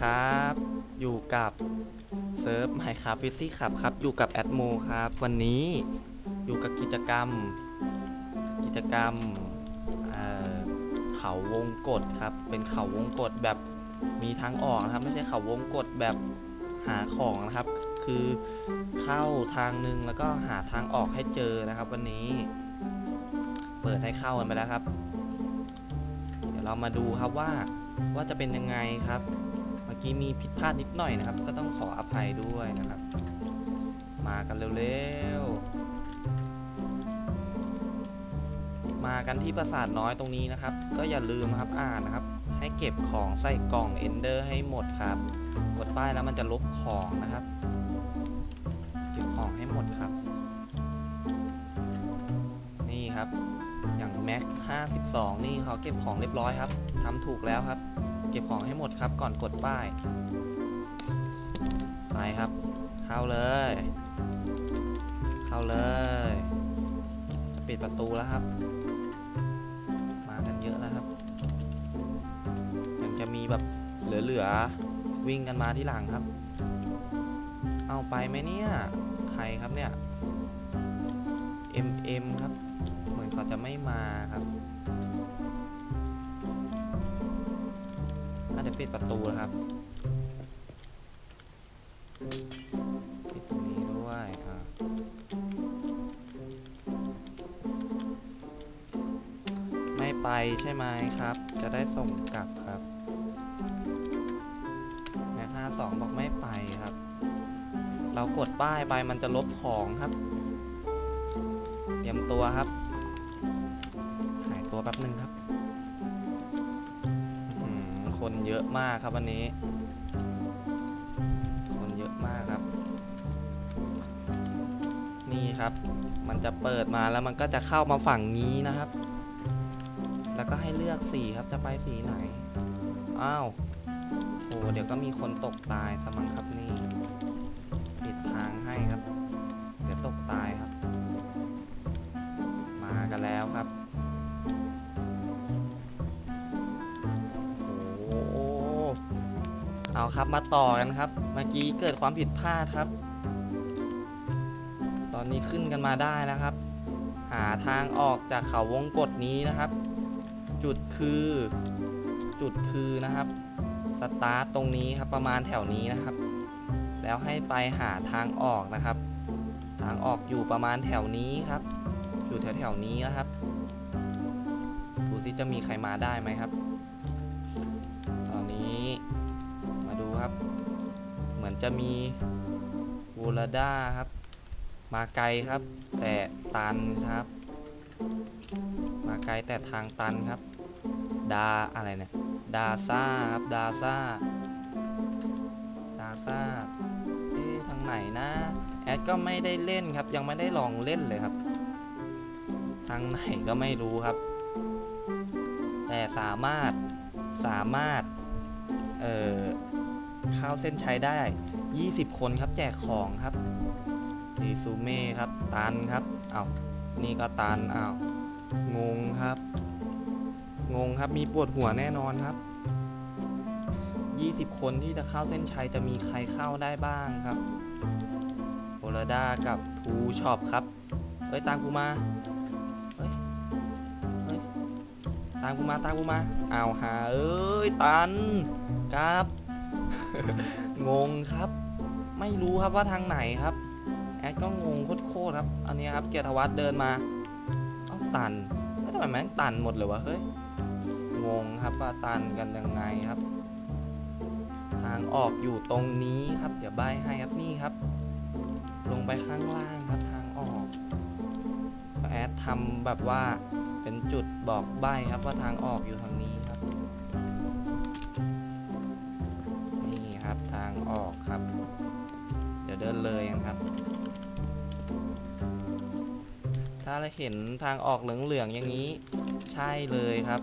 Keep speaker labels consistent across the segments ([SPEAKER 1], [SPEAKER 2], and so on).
[SPEAKER 1] ครับ อยู่กับเซิร์ฟไมค์ครับฟิซี่ครับครับ อยู่กับแอดโมครับ วันนี้อยู่กับกิจกรรม กิจกรรมเขาวงกฏครับ เป็นเขาวงกฏแบบมีทางออกนะครับ ไม่ใช่เขาวงกฏแบบหาของนะครับ คือเข้าทางนึงแล้วก็หาทางออกให้เจอนะครับ วันนี้ เปิดให้เข้ากันไปแล้วครับ เดี๋ยวเรามาดูครับว่าว่าจะเป็นยังไงครับ กี้มีผิดพลาดนิดหน่อยนะครับ ก็ต้องขออภัยด้วยนะครับ มากันเร็วๆ มากันที่ปราสาทน้อยตรงนี้นะครับ ก็อย่าลืมครับอ่านนะครับ ให้เก็บของใส่กล่อง Ender ให้หมดครับ กดป้ายแล้วมันจะลบของนะครับ เก็บของให้หมดครับ นี่ครับ อย่างแม็ก52 นี่เขาเก็บของเรียบร้อยครับทำถูกแล้วครับ เก็บของให้หมดครับก่อนกดป้าย ไปครับ เข้าเลย เข้าเลย จะปิดประตูแล้วครับ มากันเยอะแล้วครับ ยังจะมีแบบเหลือๆวิ่งกันมาที่หลังครับ เอาไปไหมเนี่ย ใครครับเนี่ย MM ครับ เหมือนเขาจะไม่มาครับ ปิดประตูแล้วครับ ปิดตรงนี้ด้วยอะไม่ไปใช่ไหมครับ จะได้ส่งกลับครับแม็กห้าสองบอกไม่ไปครับ เรากดป้ายไปมันจะลบของครับเตรียมตัวครับ หายตัวแป๊บหนึ่งครับ คนเยอะมากครับวันนี้ คนเยอะมากครับ นี่ครับ มันจะเปิดมาแล้วมันก็จะเข้ามาฝั่งนี้นะครับ แล้วก็ให้เลือกสีครับจะไปสีไหน อ้าวโหเดี๋ยวก็มีคนตกตายสมังครับนี่ปิ มาต่อกันครับ เมื่อกี้เกิดความผิดพลาดครับ ตอนนี้ขึ้นกันมาได้แล้วครับ หาทางออกจากเขาวงกฏนี้นะครับ จุดคือ จุดคือนะครับ สตาร์ตตรงนี้ครับประมาณแถวนี้นะครับ แล้วให้ไปหาทางออกนะครับ ทางออกอยู่ประมาณแถวนี้ครับ อยู่แถวแถวนี้นะครับ ดูซิจะมีใครมาได้ไหมครับ จะมีวูลาด้าครับ มาไกลครับ แต่ตันครับ มาไกลแต่ทางตันครับ ดาอะไรเนี่ยดาซ่าครับดาซ่าดาซ่าเอ๊ะทางไหนนะแอดก็ไม่ได้เล่นครับ ยังไม่ได้ลองเล่นเลยครับ ทางไหนก็ไม่รู้ครับ แต่สามารถสามารถ เอ่อ ข้าเส้นชัยได้ 20 คนครับแจกของครับรีซูเม่ครับตันครับเอา้านี่ก็ตันอ้าวงงครับ งงครับมีปวดหัวแน่นอนครับ 20 คนที่จะเข้าเส้นชัยจะมีใครเข้าได้บ้างครับโอลดากับทูช็อปครับเฮ้ยตามกูมาเฮ้ยเฮ้ยตามกูมาตามกูมาอ้าวหาเอ้ยตันครับ งงครับ ไม่รู้ครับว่าทางไหนครับ แอดก็งงโคตรๆครับ อันนี้ครับเกียรติวัฒน์เดินมาเอ้าตันเอ้ยทำไมแม่งตันหมดเลยวะเฮ้ยงงครับว่าตันกันยังไงครับ ทางออกอยู่ตรงนี้ครับเดี๋ยวใบให้ครับนี่ครับ ลงไปข้างล่างครับทางออกแอดทำแบบว่าเป็นจุดบอกใบครับว่าทางออกอยู่ทาง ถ้าเราเห็นทางออกเหลืองๆอย่างนี้ ใช่เลยครับ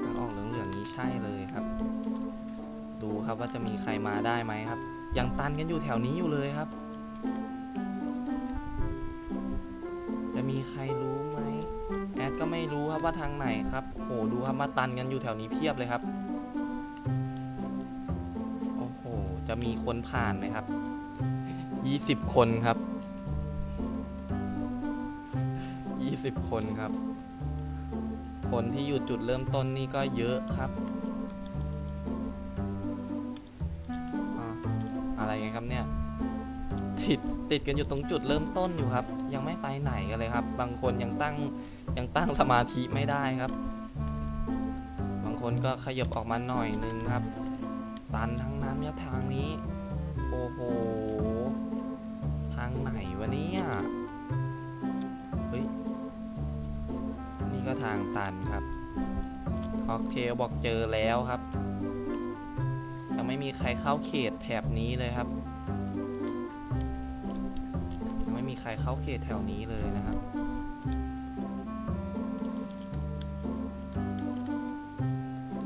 [SPEAKER 1] ทางออกเหลืองๆนี้ใช่เลยครับ ดูครับว่าจะมีใครมาได้ไหมครับ ยังตันกันอยู่แถวนี้อยู่เลยครับ จะมีใครรู้ไหมแอดก็ไม่รู้ครับว่าว่าทางไหนครับโหดูครับมาตันกันอยู่แถวนี้เพียบเลยครับ จะมีคนผ่านไหมครับยี่สิบคนครับยี่สิบคนครับ คนที่อยู่จุดเริ่มต้นนี่ก็เยอะครับอะอะไรกันครับเนี่ยติดติดกันอยู่ตรงจุดเริ่มต้นอยู่ครับ ยังไม่ไปไหนกันเลยครับ บางคนยังตั้งยังตั้งสมาธิไม่ได้ครับ บางคนก็ขยับออกมาหน่อยนึงครับ ตันทั้งนั้นครับทางนี้ โอ้โห ทางไหนวะเนี่ยเฮ้ย นี่ก็ทางตันครับ โอเคบอกเจอแล้วครับ ยังไม่มีใครเข้าเขตแถบนี้เลยครับ ยังไม่มีใครเข้าเขตแถวนี้เลยนะครับ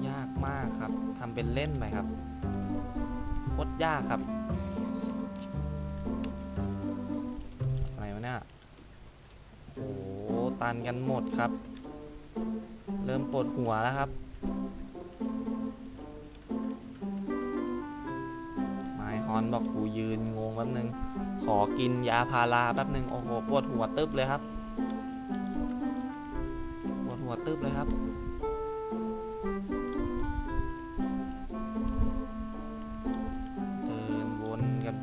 [SPEAKER 1] ยากมากครับทำเป็นเล่นไปครับ ยากครับ อะไรวะเนี่ย โอ้โหตันกันหมดครับ เริ่มปวดหัวแล้วครับ ไมฮอนบอกกูยืนงงแป๊บนึง ขอกินยาพาราแป๊บนึง โอ้โห ปวดหัวตึบเลยครับ ปวดหัวตึบเลยครับ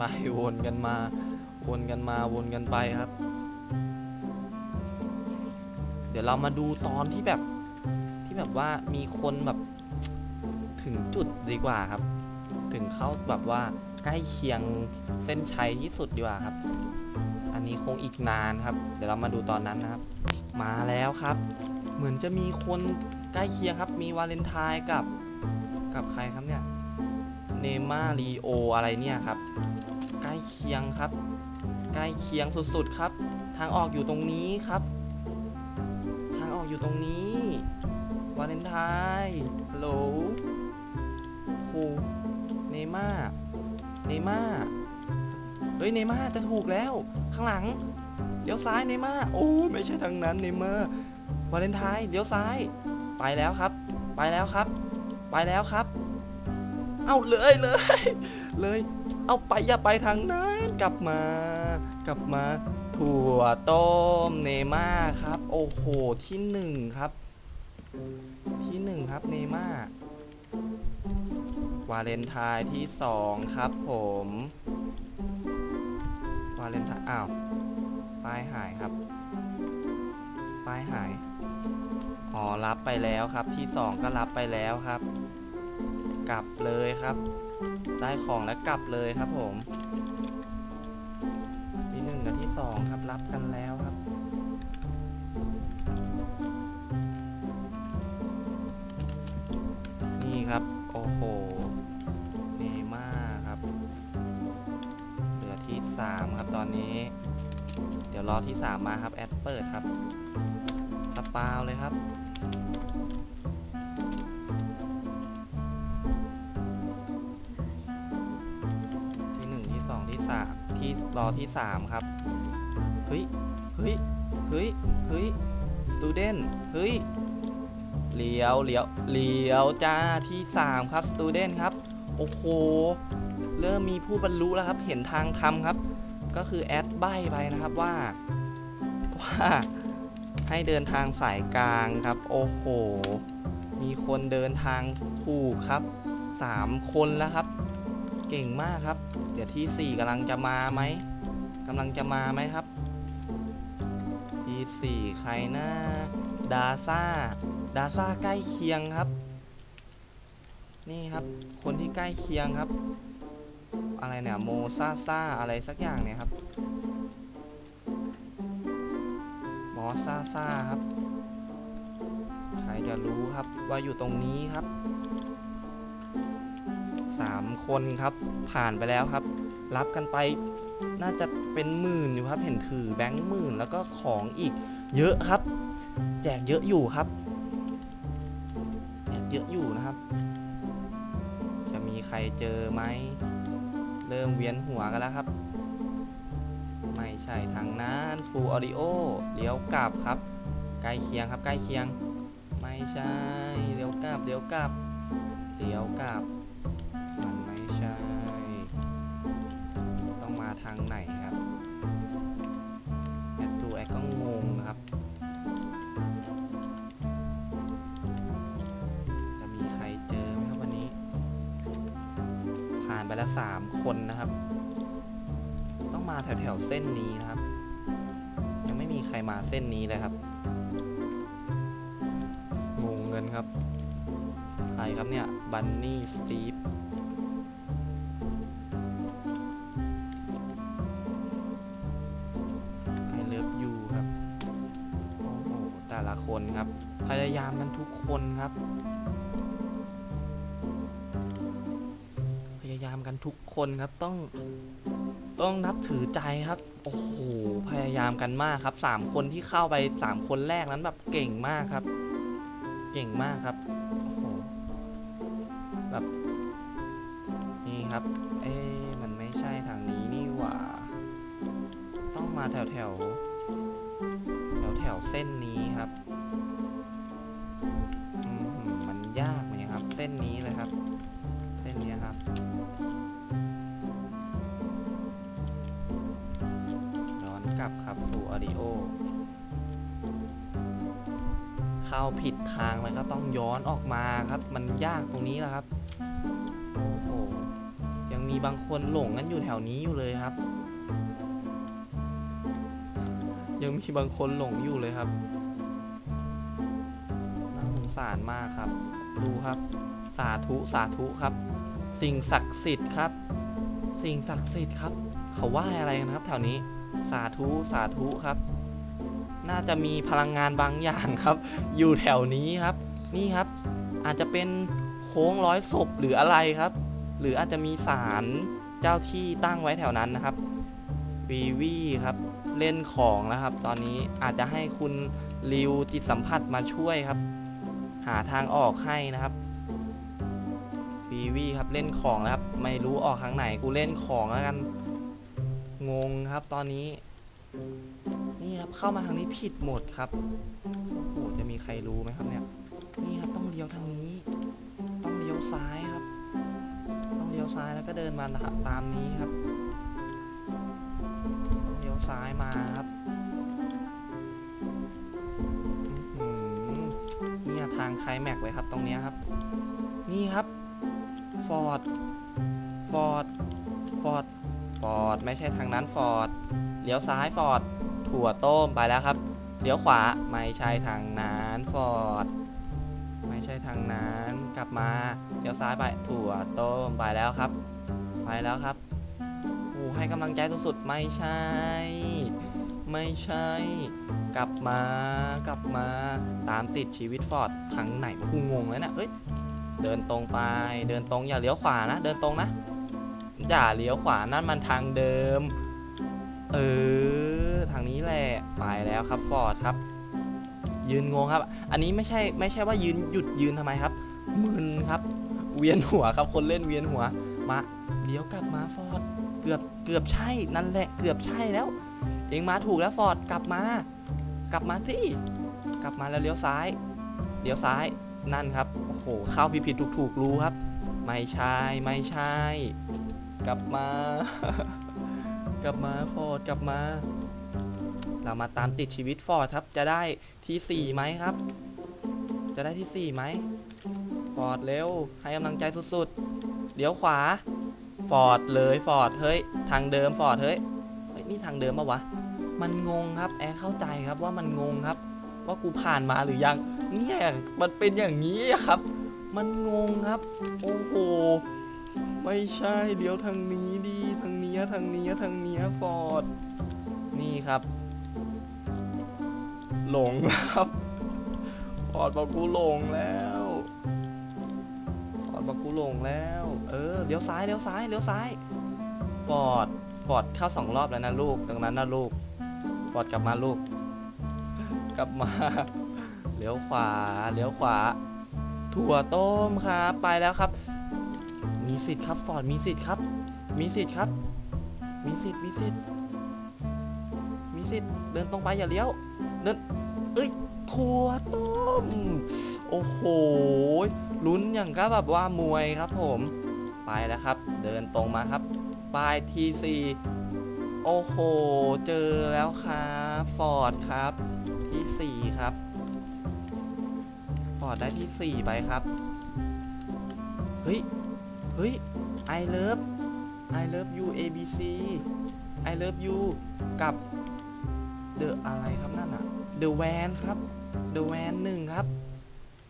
[SPEAKER 1] ไปวนกันมา วนกันมาวนกันไปครับ เดี๋ยวเรามาดูตอนที่แบบที่แบบว่ามีคนแบบถึงจุดดีกว่าครับ ถึงเข้าแบบว่าใกล้เคียงเส้นชัยที่สุดดีกว่าครับ อันนี้คงอีกนานครับ เดี๋ยวเรามาดูตอนนั้นนะครับ มาแล้วครับ เหมือนจะมีคนใกล้เคียงครับ มีวาเลนไทน์กับกับใครครับเนี่ย เนม่าลีโออะไรเนี่ยครับ คียงครับ ใกล้เคียงสุดๆครับ ทางออกอยู่ตรงนี้ครับ ทางออกอยู่ตรงนี้วาเลนไทน์ฮัลโหลโอ้เนม่าเนม่าเฮ้ยเนม่าจะถูกแล้ว ข้างหลังเลี้ยวซ้ายเนม่าโอ้ยไม่ใช่ทางนั้นเนม่าวาเลนไทน์เลี้ยวซ้าย ไปแล้วครับ ไปแล้วครับ ไปแล้วครับ เอาเลยเลยเลย เอาไปอย่าไปทางนั้นกลับมา กลับมา ถั่วต้มเนม่าครับ โอ้โหที่หนึ่งครับ ที่หนึ่งครับเนม่าวาเลนไทน์ที่สองครับผมวาเลนไทน์อ้าวป้ายหายครับ ป้ายหายอ๋อรับไปแล้วครับที่สองก็รับไปแล้วครับ กลับเลยครับ ได้ของแล้วกลับเลยครับผม ที่หนึ่งกับที่สองครับรับกันแล้วครับ นี่ครับ โอ้โหเนม่าครับ เหลือที่สามครับตอนนี้ เดี๋ยวรอที่สามมาครับ แอดเปิดครับ สปาวเลยครับ อที่สามครับ เฮ้ย เฮ้ย เฮ้ย เฮ้ยสตูเดนเฮ้ย เลี้ยว เลี้ยว เลี้ยวจ้าที่สามครับสตูเดนครับ โอ้โห เริ่มมีผู้บรรลุแล้วครับ เห็นทางทำครับ ก็คือแอดใบไปนะครับว่า ว่า ให้เดินทางสายกลางครับ โอ้โห มีคนเดินทางถูกครับสามคนแล้วครับ เก่งมากครับ เดี๋ยวที่สี่กำลังจะมาไหม กำลังจะมาไหมครับที่สี่ใครนะดาซ่า ดาซ่าใกล้เคียงครับ นี่ครับ คนที่ใกล้เคียงครับ อะไรเนี่ย โมซาซาอะไรสักอย่างเนี่ยครับมอซาซาครับ ใครจะรู้ครับว่าอยู่ตรงนี้ครับสามคนครับ ผ่านไปแล้วครับ รับกันไป น่าจะเป็นหมื่นอยู่ครับ เห็นถือแบงค์หมื่นแล้วก็ของอีก เยอะครับ แจกเยอะอยู่ครับแจกเยอะอยู่นะครับ จะมีใครเจอไหมเริ่มเวียนหัวกันแล้วครับ ไม่ใช่ทางนั้นฟูลออดิโอเลี้ยวกลับครับ ใกล้เคียงครับใกล้เคียง ไม่ใช่เดี๋ยวกลับเดี๋ยวกลับเดี๋ยวกลับ ละสามคนนะครับ ต้องมาแถวแถวๆเส้นนี้นะครับ ยังไม่มีใครมาเส้นนี้เลยครับงงเงินครับ ใครครับเนี่ย บันนี่สตีฟ ทุกคนครับต้องต้องนับถือใจครับ โอ้โห พยายามกันมากครับสามคนที่เข้าไปสามคนแรกนั้นแบบเก่งมากครับ เก่งมากครับ โอ้โห แบบ นี่ครับ เอ๊ะมันไม่ใช่ทางนี้นี่หว่า ต้องมาแถวแถวแถวแถวเส้นนี้ครับอืมมันยากไหมครับ เส้นนี้เลยครับ เส้นนี้ครับ ลับครับสู่ออดิโอเข้าผิดทางเลยครับต้องย้อนออกมาครับ มันยากตรงนี้แหละครับ โอ้โห ยังมีบางคนหลงกันอยู่แถวนี้อยู่เลยครับ ยังมีบางคนหลงอยู่เลยครับน่าสงสารมากครับ ดูครับ สาธุสาธุครับ สิ่งศักดิ์สิทธิ์ครับ สิ่งศักดิ์สิทธิ์ครับ เขาไหว้อะไรกันครับแถวนี้ สาธุสาธุครับ น่าจะมีพลังงานบางอย่างครับ อยู่แถวนี้ครับ นี่ครับ อาจจะเป็นโค้งร้อยศพหรืออะไรครับ หรืออาจจะมีสารเจ้าที่ตั้งไว้แถวนั้นนะครับวีวีครับ เล่นของแล้วครับ ตอนนี้อาจจะให้คุณริวจิตสัมผัสมาช่วยครับ หาทางออกให้นะครับวีวีครับเล่นของแล้วครับ ไม่รู้ออกทางไหนกูเล่นของแล้วกัน งงครับตอนนี้ นี่ครับเข้ามาทางนี้ผิดหมดครับโอ้จะมีใครรู้ไหมครับเนี่ย นี่ครับต้องเลี้ยวทางนี้ ต้องเลี้ยวซ้ายครับ ต้องเลี้ยวซ้ายแล้วก็เดินมาตามนี้ครับต้องเลี้ยวซ้ายมาครับเนี่ยทางคลายแม็กซ์เลยครับตรงนี้ครับ นี่ครับฟอร์ดฟอร์ดฟอร์ด ฟอร์ดไม่ใช่ทางนั้นฟอร์ดเลี้ยวซ้ายฟอร์ดถั่วต้มไปแล้วครับเลี้ยวขวาไม่ใช่ทางนั้นฟอร์ดไม่ใช่ทางนั้นกลับมาเลี้ยวซ้ายไปถั่วต้มไปแล้วครับ ไปแล้วครับโอ้ให้กำลังใจสุดๆไม่ใช่ ไม่ใช่ กลับมากลับมาตามติดชีวิตฟอร์ดทางไหนกูงงแล้วนะเอ้ยเดินตรงไปเดินตรงอย่าเลี้ยวขวานะ เดินตรงนะ อย่าเลี้ยวขวานั่นมันทางเดิม เออ ทางนี้แหละไปแล้วครับฟอร์ดครับ ยืนงงครับ อันนี้ไม่ใช่ไม่ใช่ว่ายืนหยุดยืนทำไมครับมึนครับ เวียนหัวครับ คนเล่นเวียนหัวมาเลี้ยวกลับมาฟอร์ดเกือบเกือบใช่นั่นแหละเกือบใช่แล้ว เองมาถูกแล้วฟอร์ดกลับมา กลับมาสิกลับมาแล้วเลี้ยวซ้ายเลี้ยวซ้ายนั่นครับ โอ้โห เข้าผิดผิดถูกถูกรู้ครับ ไม่ใช่ ไม่ใช่ กลับมา กลับมาฟอร์ดกลับมา เรามาตามติดชีวิตฟอร์ดครับ จะได้ที่4ไหมครับ จะได้ที่4ไหมฟอร์ดเร็ว ให้กำลังใจสุดๆ เดี๋ยวขวา ฟอร์ดเลยฟอร์ดเฮ้ย ทางเดิมฟอร์ดเฮ้ยเฮ้ยนี่ทางเดิมปะวะ มันงงครับ แอนเข้าใจครับว่ามันงงครับ ว่ากูผ่านมาหรือยัง เนี่ยมันเป็นอย่างนี้ครับ มันงงครับ โอ้โห ไม่ใช่เดี๋ยวทางนี้ดีทางเนี้ทางเนี้ทางเนี้ฟอร์ดนี่ครับ หลงครับฟอร์ดบอกกูหลงแล้วฟอร์ดบอกกูหลงแล้ว เออเลี้ยวซ้ายเลี้ยวซ้ายเลี้ยวซ้ายฟอร์ดฟอร์ดเข้าสองรอบแล้วนะลูกตรงนั้นนะลูกฟอร์ดกลับมาลูก กลับมาเลี้ยวขวาเลี้ยวขวา ถั่วต้มครับไปแล้วครับ มีสิทธิ์ครับฟอร์ดมีสิทธิ์ครับ มีสิทธิ์ครับ มีสิทธิ์มีสิทธิ์มีสิทธิ์เดินตรงไปอย่าเลี้ยวเดินเอ้ยถั่วต้มโอ้โหลุ้นอย่างก็แบบว่ามวยครับผม ไปแล้วครับ เดินตรงมาครับป้ายทีซีโอ้โห เจอแล้วครับฟอร์ดครับ ที่สี่ครับฟอร์ดได้ที่สี่ไปครับ เฮ้ย เฮ้ย I love I love you ABC I love you กับ The อะไรครับนั่นอะ The Vans ครับ The Van หนึ่งครับ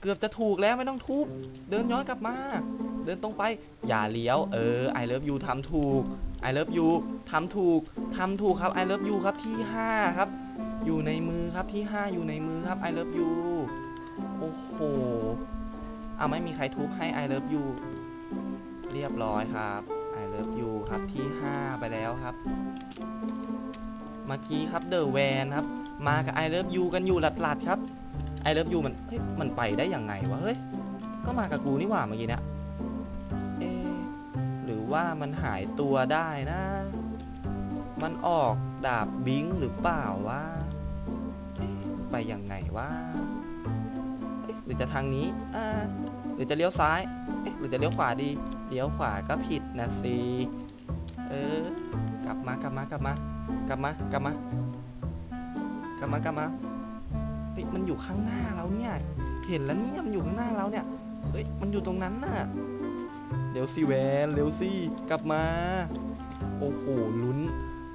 [SPEAKER 1] เกือบจะถูกแล้วไม่ต้องทุบ เดินย้อนกลับมา เดินตรงไป อย่าเลี้ยว เออ I love you ทำถูก I love you ทำถูกทำถูกครับ I love you ครับที่ 5 ครับ อยู่ในมือครับที่ 5 อยู่ในมือครับ I love you โอ้โหเอาไม่มีใครทุบให้ I love you เรียบร้อยครับ I love you ครับที่ 5 ไปแล้วครับ เมื่อกี้ครับ The Van ครับ มากับ I love you กันอยู่หลัดๆครับ I love you มันเฮ้ยมันไปได้ยังไงวะเฮ้ยก็มากับกูนี่หว่าเมื่อกี้เนี่ยเอหรือว่ามันหายตัวได้นะ มันออกดาบบิงหรือเปล่าวะไปยังไงวะหรือจะทางนี้อ่าหรือจะเลี้ยวซ้ายหรือจะเลี้ยวขวาดี เลี้ยวขวาก็ผิดนะสิ เออ กลับมากลับมากลับมากลับมากลับมากลับมากลับมาเฮ้ยมันอยู่ข้างหน้าเราเนี่ย เห็นแล้วเนี่ยมันอยู่ข้างหน้าเราเนี่ย เฮ้ยมันอยู่ตรงนั้นน่ะเร็วสิแวนเร็วสิกลับมา โอ้โหลุ้น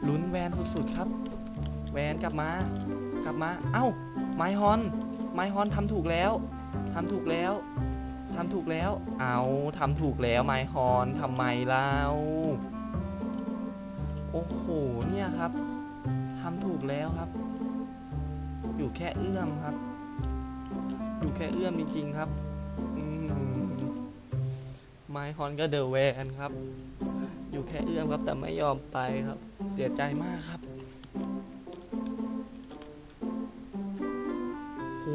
[SPEAKER 1] ลุ้นแวนสุดๆครับ แวนกลับมากลับมา เอ้าไมฮอนไมฮอนทำถูกแล้วทำถูกแล้ว ทำถูกแล้ว เอาทำถูกแล้วไมฮอนทำไมเล่าโอ้โห เนี่ยครับทำถูกแล้วครับ อยู่แค่เอื้อมครับ อยู่แค่เอื้อมจริงๆครับอืมไมฮอนก็เดอะแวนครับ อยู่แค่เอื้อมครับแต่ไม่ยอมไปครับ เสียใจมากครับโห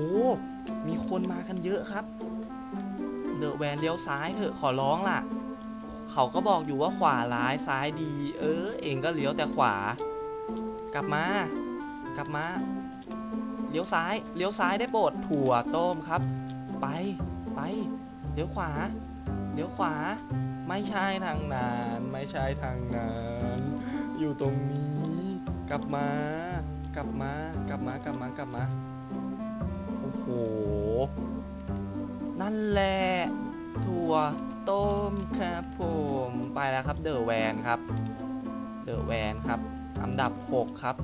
[SPEAKER 1] มีคนมากันเยอะครับ เดอะแวนเลี้ยวซ้ายเถอะขอร้องล่ะ เขาก็บอกอยู่ว่าขวาร้ายซ้ายดี เออ เองก็เลี้ยวแต่ขวา กลับมา กลับมาเลี้ยวซ้ายเลี้ยวซ้ายได้โปรดถั่วต้มครับ ไปไปเลี้ยวขวาเลี้ยวขวา ไม่ใช่ทางนั้นไม่ใช่ทางนั้นอยู่ตรงนี้ กลับมา กลับมากลับมากลับมากลับมาโอ้โห นั่นแหละถั่วต้มครับผมไปแล้วครับเดอะแวนครับเดอะแวนครับอันดับ 6 ครับ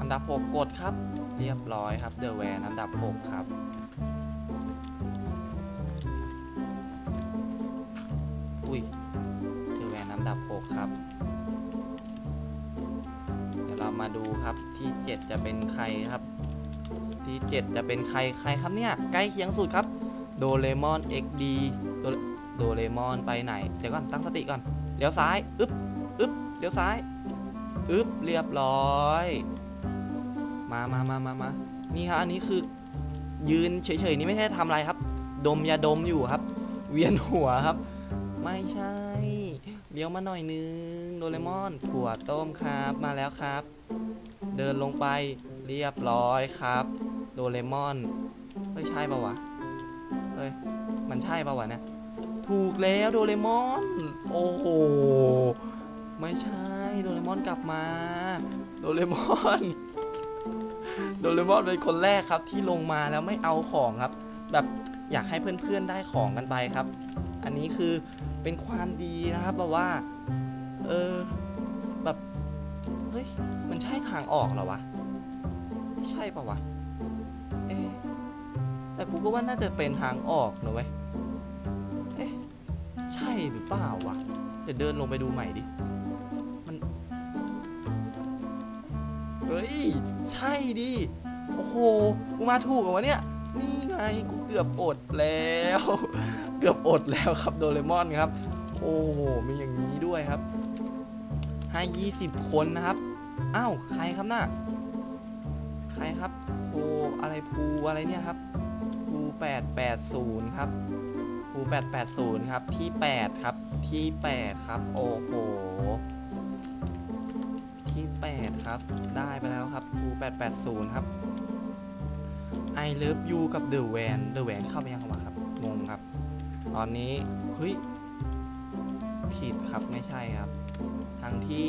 [SPEAKER 1] อันดับ 6 กดครับ เรียบร้อยครับเดอะแวนอันดับ 6 ครับอุ้ยเดอะแวนอันดับ 6 ครับ เดี๋ยวเรามาดูครับที่ 7 จะเป็นใครครับ ที่ 7 จะเป็นใครใครครับเนี่ย ใกล้เคียงสุดครับ โดเรมอน XD โดโดเรมอนไปไหน เดี๋ยวก่อนตั้งสติก่อน เลี้ยวซ้าย อึ๊บ อึ๊บ เลี้ยวซ้าย อึ๊บ เรียบร้อย มามามามามานี่ครับ อันนี้คือยืนเฉยๆ นี่ไม่ใช่ทำอะไรครับ ดมยาดมอยู่ครับ เวียนหัวครับ ไม่ใช่ เลี้ยวมาหน่อยนึง โดเรมอน ถั่วต้มครับ มาแล้วครับ เดินลงไปเรียบร้อยครับ ดเรมอนเฮ้ยใช่ปะวะเฮ้ยมันใช่ปะวะเนี่ยถูกแล้วโดเรมอน โอ้โหไม่ใช่โดเรมอนกลับมาโดเรมอนโดเรมอนเป็นคนแรกครับที่ลงมาแล้วไม่เอาของครับ แบบอยากให้เพื่อนๆได้ของกันไปครับ อันนี้คือเป็นความดีนะครับแบบว่า เออแบบเฮ้ยมันใช่ทางออกเหรอวะไม่ใช่ปะวะเอ๊ะ แต่กูก็ว่าน่าจะเป็นทางออกนะเว้ยเอ๊ะใช่หรือเปล่าวะเดี๋ยวเดินลงไปดูใหม่ดิ มัน เฮ้ย ใช่ดิ โอ้โห กูมาถูกเหรอวะเนี่ย นี่ไง กูเกือบอดแล้ว เกือบอดแล้วครับโดเรมอนครับ โอ้โห มีอย่างนี้ด้วยครับ ให้20คนนะครับ อ้าว ใครครับน่ะใครครับ โอ้ อะไรภูอะไรเนี่ยครับ 880 ครับภู880 ครับ ที่ 8 ครับ ที่ 8 ครับ โอ้โห ที่ 8 ครับ ได้ไปแล้วครับภู880 ครับ I love you กับ The Van The Van เข้าไปยังวะครับ งงครับ ตอนนี้ เฮ้ย ผิดครับ ไม่ใช่ครับ ทั้งที่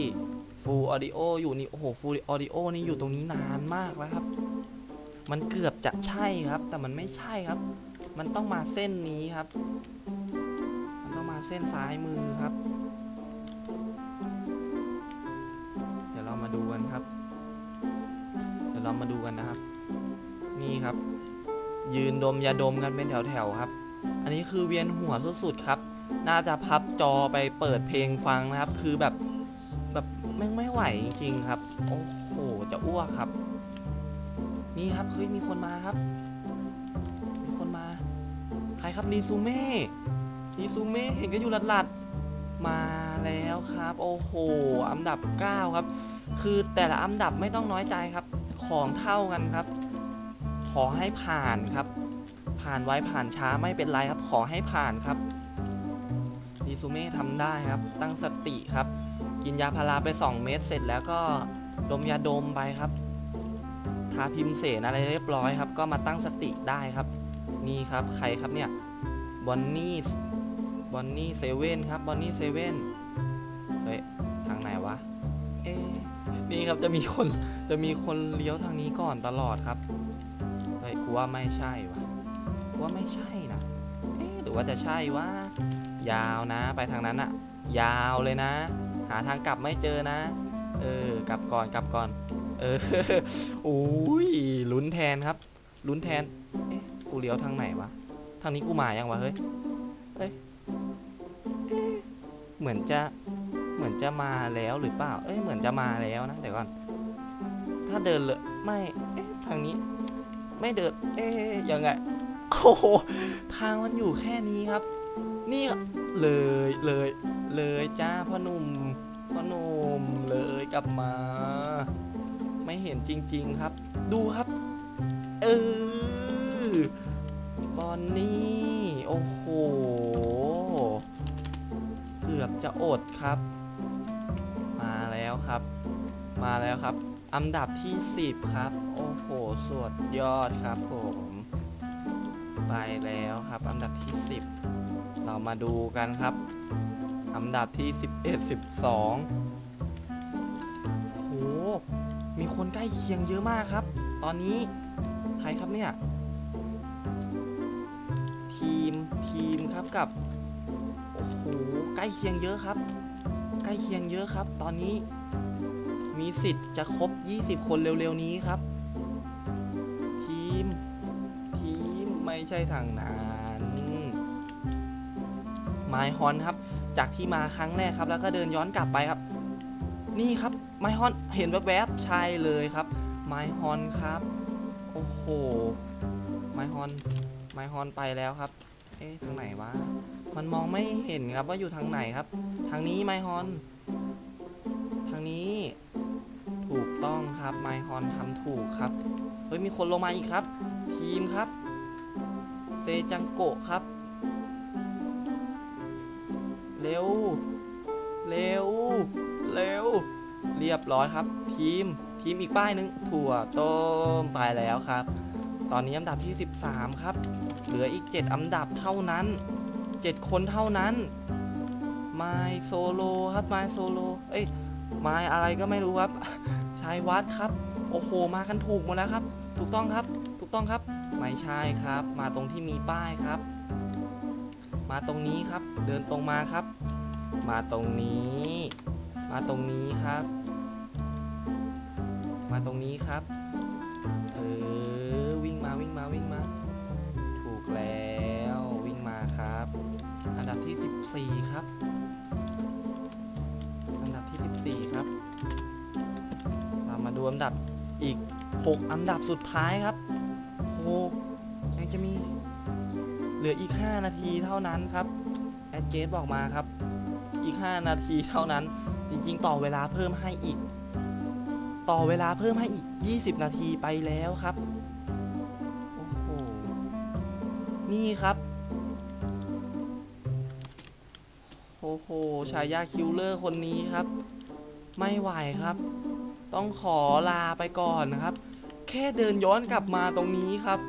[SPEAKER 1] Full Audio อยู่นี่ โอ้โห Full Audio นี่อยู่ตรงนี้นานมากแล้วครับ มันเกือบจะใช่ครับ แต่มันไม่ใช่ครับ มันต้องมาเส้นนี้ครับ มันต้องมาเส้นซ้ายมือครับ เดี๋ยวเรามาดูกันครับ เดี๋ยวเรามาดูกันนะครับ นี่ครับ ยืนดมยาดมกันเป็นแถวๆครับ อันนี้คือเวียนหัวสุดๆครับ น่าจะพับจอไปเปิดเพลงฟังนะครับ คือแบบแบบไม่งไม่ไหวจริงๆครับ โอ้โห จะอ้วกครับ นี่ครับเฮ้ยมีคนมาครับ มีคนมา ใครครับนีซูเม่นีซูเม่เห็นกันอยู่หลัดๆมาแล้วครับ โอ้โหอันดับ 9 ครับ คือแต่ละอันดับไม่ต้องน้อยใจครับ ของเท่ากันครับ ขอให้ผ่านครับ ผ่านไว้ผ่านช้าไม่เป็นไรครับ ขอให้ผ่านครับนีซูเม่ทำได้ครับ ตั้งสติครับ กินยาพาราไป 2 เม็ดเสร็จแล้วก็ดมยาดมไปครับ ทาพิมพ์เสนอะไรเรียบร้อยครับ ก็มาตั้งสติได้ครับ นี่ครับใครครับเนี่ยบอนนี่บอนนี่เซเว่นครับบอนนี่เซเว่นเฮ้ยทางไหนวะเอ๊นี่ครับจะมีคนจะมีคนเลี้ยวทางนี้ก่อนตลอดครับเฮ้ยกูว่าไม่ใช่วะกูว่าไม่ใช่นะเอ๊หรือว่าจะใช่วะยาวนะไปทางนั้นอะยาวเลยนะ หาทางกลับไม่เจอนะ เออกลับก่อนกลับก่อน เออโอ้ยลุ้นแทนครับ ลุ้นแทน เอ๊ะ กูเลี้ยวทางไหนวะ ทางนี้กูมายังวะ เฮ้ย เฮ้ยเอ๊ะเหมือนจะ เหมือนจะมาแล้วหรือเปล่า เอ้ย เหมือนจะมาแล้วนะ เดี๋ยวก่อน ถ้าเดินเลยไม่ เอ๊ะ ทางนี้ ไม่เดิน เอ๊ะ ยังไง โอ้โห ทางมันอยู่แค่นี้ครับ นี่เลย เลย เลยจ้าพ่อหนุ่มพ่อหนุ่มเลยกลับมา ไม่เห็นจริง ๆครับ ดูครับ เออบอนนี่ โอ้โห เกือบจะอดครับ มาแล้วครับ มาแล้วครับ อันดับที่ 10 ครับ โอ้โห สวดยอดครับผม ไปแล้วครับ อันดับที่ 10 เรามาดูกันครับ อันดับที่ 11 12 ใกล้เคียงเยอะมากครับ ตอนนี้ใครครับเนี่ย ทีมทีมครับกับโอ้โหใกล้เคียงเยอะครับ ใกล้เคียงเยอะครับ ตอนนี้มีสิทธิ์จะครบ 20 คนเร็วๆนี้ครับ ทีม ทีมไม่ใช่ทางนั้นไมฮอนครับ จากที่มาครั้งแรกครับ แล้วก็เดินย้อนกลับไปครับ นี่ครับ ไมฮอนเห็นแวบๆใช่เลยครับ ไมฮอนครับ โอ้โห ไมฮอน ไมฮอนไปแล้วครับ เอ๊ะทางไหนวะ มันมองไม่เห็นครับว่าอยู่ทางไหนครับ ทางนี้ไมฮอน ทางนี้ ถูกต้องครับไมฮอนทำถูกครับ เฮ้ยมีคนลงมาอีกครับ ทีมครับ เซจังโกะครับ เร็ว เร็ว เร็ว เรียบร้อยครับ ทีมทีมอีกป้ายนึง ถั่วต้มไปแล้วครับ ตอนนี้อันดับที่ 13 ครับ เหลืออีก 7 อันดับเท่านั้น 7 คนเท่านั้นไมโซโลครับไมโซโลเอ้ยไมอะไรก็ไม่รู้ครับชายวัดครับ โอ้โห มากันถูกหมดแล้วครับ ถูกต้องครับ ถูกต้องครับ ไม่ใช่ครับ มาตรงที่มีป้ายครับ มาตรงนี้ครับ เดินตรงมาครับ มาตรงนี้ มาตรงนี้ครับ มาตรงนี้ครับ เออ วิ่งมาวิ่งมาวิ่งมา ถูกแล้ววิ่งมาครับ อันดับที่ 14 ครับ อันดับที่ 14 ครับ เรามาดูอันดับอีก 6 อันดับสุดท้ายครับโหยังจะมีเหลืออีก 5 นาทีเท่านั้นครับแอดเกตบอกมาครับ อีก 5 นาทีเท่านั้น จริง ๆ ต่อเวลาเพิ่มให้อีก ต่อเวลาเพิ่มให้อีก 20 นาทีไปแล้วครับ โอ้โห นี่ครับ โอ้โหชายาคิวเลอร์คนนี้ครับ ไม่ไหวครับ ต้องขอลาไปก่อนนะครับ แค่เดินย้อนกลับมาตรงนี้ครับ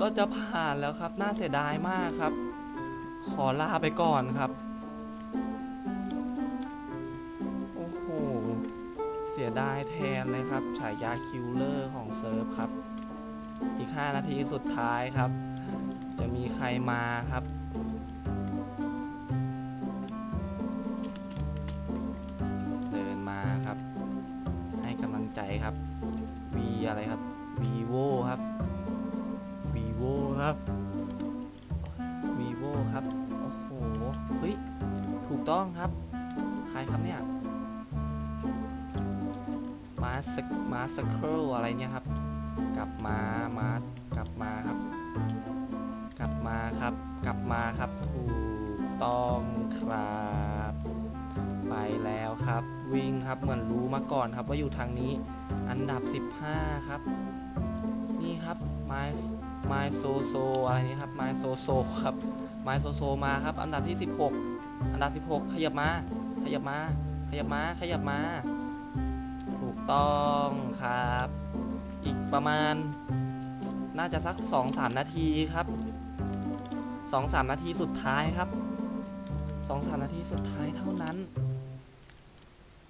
[SPEAKER 1] ก็จะผ่านแล้วครับ น่าเสียดายมากครับ ขอลาไปก่อนครับ เสียดายแทนเลยครับ ฉายาคิวเลอร์ของเซิร์ฟครับ อีก 5 นาทีสุดท้ายครับ จะมีใครมาครับ อนครับว่าอยู่ทางนี้ อันดับ 15 ครับ นี่ครับ My My So So อะไรนี่ครับ My So So ครับ My So So มาครับ อันดับที่ 16 อันดับ 16 ขยับมา ขยับมา ขยับมา ขยับมา ถูกต้องครับ อีกประมาณ น่าจะสัก 2-3 นาทีครับ 2-3 นาทีสุดท้ายครับ2-3 นาทีสุดท้ายเท่านั้น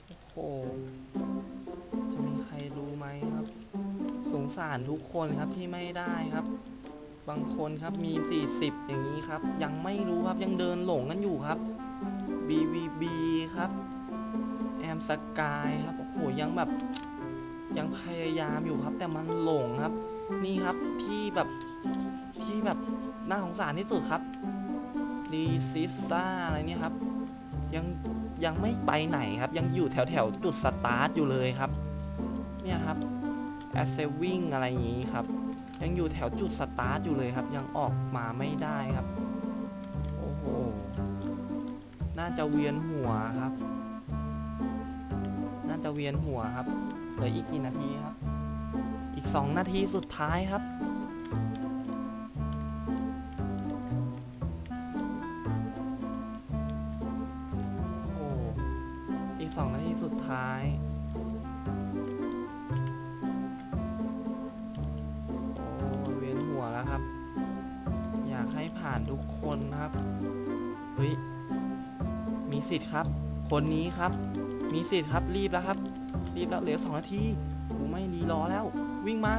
[SPEAKER 1] โอ้โห สงสารทุกคนครับที่ไม่ได้ครับ บางคนครับมี 40 อย่างนี้ครับ ยังไม่รู้ครับยังเดินหลงกันอยู่ครับ BVB ครับแอมสกายครับโอ้โหยังแบบยังพยายามอยู่ครับ แต่มันหลงครับ นี่ครับที่แบบที่แบบน่าสงสารที่สุดครับรีซิซ่าอะไรเนี่ยครับ ยังยังไม่ไปไหนครับ ยังอยู่แถวแถวๆจุดสตาร์ทอยู่เลยครับ เนี่ยครับ แอสเซวิ่งอะไรอย่างนี้ครับ ยังอยู่แถวจุดสตาร์ทอยู่เลยครับ ยังออกมาไม่ได้ครับ โอ้โห น่าจะเวียนหัวครับ น่าจะเวียนหัวครับเหลืออีกกี่นาทีครับ อีก 2 นาทีสุดท้ายครับ คนนี้ครับ มีสิทธิ์ครับรีบแล้วครับ รีบแล้วเหลือสองนาทีกูไม่รีรอแล้ว วิ่งมา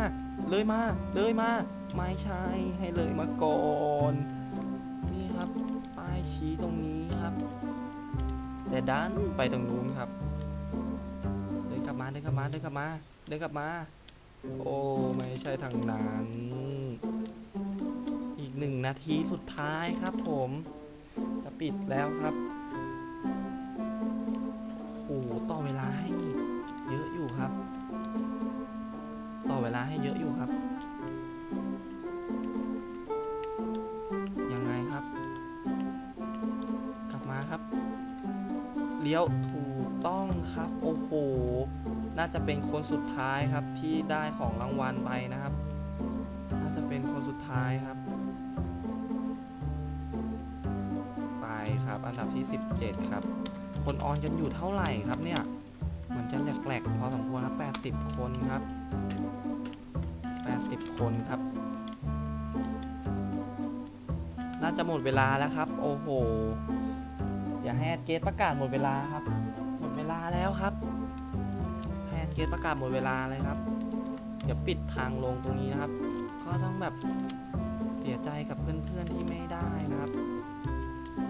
[SPEAKER 1] เลยมา เลยมา ไม่ใช่ให้เลยมาก่อนนี่ครับ ป้ายชี้ตรงนี้ครับ แต่ดันไปตรงนู้นครับ เดินกลับมาเดินกลับมาเดินกลับมาเดินกลับมา โอ้ไม่ใช่ทางนั้นอีกหนึ่งนาทีสุดท้ายครับผมจะปิดแล้วครับ จะเป็นคนสุดท้ายครับที่ได้ของรางวัลไปนะครับ น่าจะเป็นคนสุดท้ายครับ ไปครับ อันดับที่ 17 ครับ คนออนกันอยู่เท่าไหร่ครับเนี่ยเหมือนจะแหลกๆพอสมควรครับ 80 คนครับ 80 คนครับ น่าจะหมดเวลาแล้วครับ โอ้โหอย่าให้แอดเกตประกาศหมดเวลาครับ หมดเวลาแล้วครับ เกตประกาศหมดเวลาเลยครับ เดี๋ยวปิดทางลงตรงนี้นะครับ ก็ต้องแบบเสียใจกับเพื่อนๆที่ไม่ได้นะครับ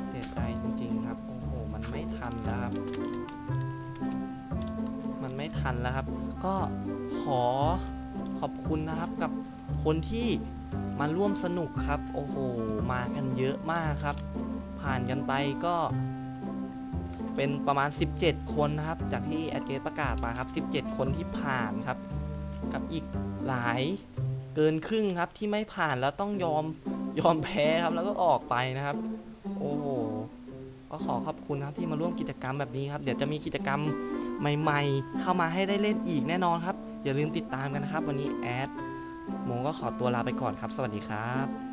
[SPEAKER 1] เสียใจจริงๆครับ โอ้โห มันไม่ทันแล้วครับ มันไม่ทันแล้วครับ ก็ขอขอบคุณนะครับกับคนที่มาร่วมสนุกครับ โอ้โห มากันเยอะมากครับ ผ่านกันไปก็ เป็นประมาณ 17 คนนะครับ จากที่แอดเกตประกาศมาครับ 17 คนที่ผ่านครับ กับอีกหลายเกินครึ่งครับที่ไม่ผ่านแล้วต้องยอมยอมแพ้ครับแล้วก็ออกไปนะครับ โอ้โหก็ขอขอบคุณครับที่มาร่วมกิจกรรมแบบนี้ครับ เดี๋ยวจะมีกิจกรรมใหม่ๆ เข้ามาให้ได้เล่นอีกแน่นอนครับ อย่าลืมติดตามกันนะครับ วันนี้แอดโมงก็ขอตัวลาไปก่อนครับ สวัสดีครับ